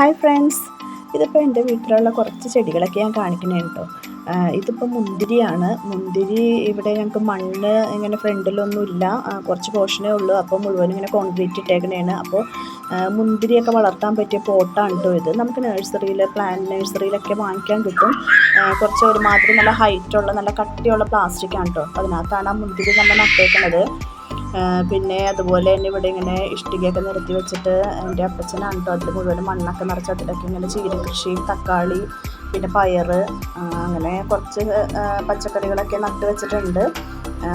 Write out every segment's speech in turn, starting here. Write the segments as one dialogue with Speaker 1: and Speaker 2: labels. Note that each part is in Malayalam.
Speaker 1: Hi friends. ഇതിപ്പോൾ എന്റെ വീട്ടിലുള്ള കുറച്ച് ചെടികളൊക്കെ ഞാൻ കാണിക്കണേ കേട്ടോ. ഇതിപ്പോൾ മുന്തിരിയാണ്. മുന്തിരി ഇവിടെ ഞങ്ങൾക്ക് മണ്ണ് ഇങ്ങനെ ഫ്രണ്ടിലൊന്നുമില്ല കുറച്ച് പോർഷനേ ഉള്ളൂ. അപ്പോൾ മുഴുവൻ ഇങ്ങനെ കോൺക്രീറ്റ് ഇട്ടേക്കണേണ്. അപ്പോൾ മുന്തിരിയൊക്കെ വളർത്താൻ പറ്റിയ പോട്ടാണ് കേട്ടോ ഇത്. നമുക്ക് നഴ്സറിയിൽ പ്ലാന്റ് നഴ്സറിയിലൊക്കെ വാങ്ങിക്കാൻ കിട്ടും. കുറച്ച് ഒരുമാതിരി നല്ല ഹൈറ്റുള്ള നല്ല കട്ടിയുള്ള പ്ലാസ്റ്റിക്കാണ് കേട്ടോ. അതിനകത്താണ് ആ മുന്തിരി നമ്മൾ നട്ടേക്കണത്. ആ, പിന്നെ അതുപോലെ തന്നെ ഇവിടെ ഇങ്ങനെ ഇഷ്ടികയൊക്കെ നിരത്തി വെച്ചിട്ട് എന്റെ അപ്പച്ചനാണ് കേട്ടോ അതിൽ മുഴുവൻ മണ്ണൊക്കെ നിറച്ച് അതിലൊക്കെ ഇങ്ങനെ ചീര കൃഷി തക്കാളി പിന്നെ പയർ അങ്ങനെ കുറച്ച് പച്ചക്കറികളൊക്കെ നട്ട് വെച്ചിട്ടുണ്ട്.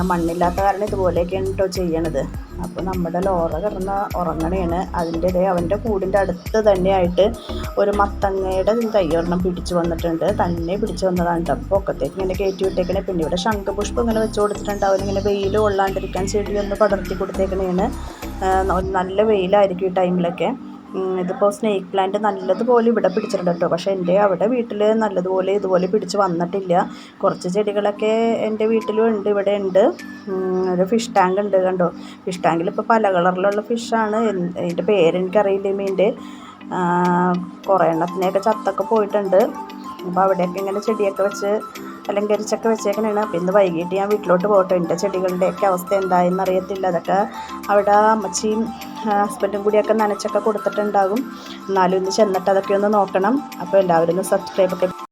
Speaker 1: മണ്ണില്ലാത്ത കാരണം ഇതുപോലെയൊക്കെയാണ് കേട്ടോ ചെയ്യണത്. അപ്പോൾ നമ്മുടെ ലോറ കിടന്ന് ഉറങ്ങണേണ്. അതിന്റെ ഇടയിൽ അവന്റെ കൂടിന്റെ അടുത്ത് തന്നെയായിട്ട് ഒരു മത്തങ്ങയുടെ തൈ ഒരെണ്ണം പിടിച്ചു വന്നിട്ടുണ്ട്. തന്നെ പിടിച്ചു വന്നതാണ് കേട്ടോ അപ്പോൾ പൊക്കത്തേക്ക് ഇങ്ങനെ കയറ്റി വിട്ടേക്കണേ. പിന്നെ ഇവിടെ ശംഖുപുഷ്പം ഇങ്ങനെ വെച്ച് കൊടുത്തിട്ടുണ്ട് അവനിങ്ങനെ വെയിൽ കൊള്ളാണ്ടിരിക്കാൻ ചെടി ഒന്ന് പടർത്തി കൊടുത്തേക്കണേണ്. നല്ല വെയിലായിരിക്കും ഈ ടൈമിലൊക്കെ ഇതിപ്പോൾ സ്നേക്ക് പ്ലാന്റ് നല്ലതുപോലെ ഇവിടെ പിടിച്ചിട്ടുണ്ട് കേട്ടോ. പക്ഷേ എന്റെ അവിടെ വീട്ടിൽ നല്ലതുപോലെ ഇതുപോലെ പിടിച്ച് വന്നിട്ടില്ല. കുറച്ച് ചെടികളൊക്കെ എന്റെ വീട്ടിലും ഉണ്ട് ഇവിടെ ഉണ്ട്. ഒരു ഫിഷ് ടാങ്ക് ഉണ്ട് കണ്ടോ? ഫിഷ് ടാങ്കിൽ ഇപ്പോൾ പല കളറിലുള്ള ഫിഷാണ് എന്റെ പേരെനിക്കറിയില്ല മീന്റെ. കുറേ എണ്ണത്തിനെയൊക്കെ ചത്തൊക്കെ പോയിട്ടുണ്ട്. അപ്പോൾ അവിടെയൊക്കെ ഇങ്ങനെ ചെടിയൊക്കെ വെച്ച് അലങ്കരിച്ചൊക്കെ വെച്ചേക്കണേണ്. അപ്പോൾ ഇന്ന് വൈകിട്ട് ഞാൻ വീട്ടിലോട്ട് പോകട്ടെ എന്റെ ചെടികളുടെയൊക്കെ അവസ്ഥ എന്തായെന്ന് അറിയത്തില്ല അതൊക്കെ അവിടെ അമ്മച്ചിയും ഹസ്ബൻഡും കൂടിയൊക്കെ നനച്ചൊക്കെ കൊടുത്തിട്ടുണ്ടാകും. എന്നാലും ഇന്ന് ചെന്നിട്ട് അതൊക്കെ ഒന്ന് നോക്കണം. അപ്പോൾ എല്ലാവരും ഒന്ന് സബ്സ്ക്രൈബൊക്കെ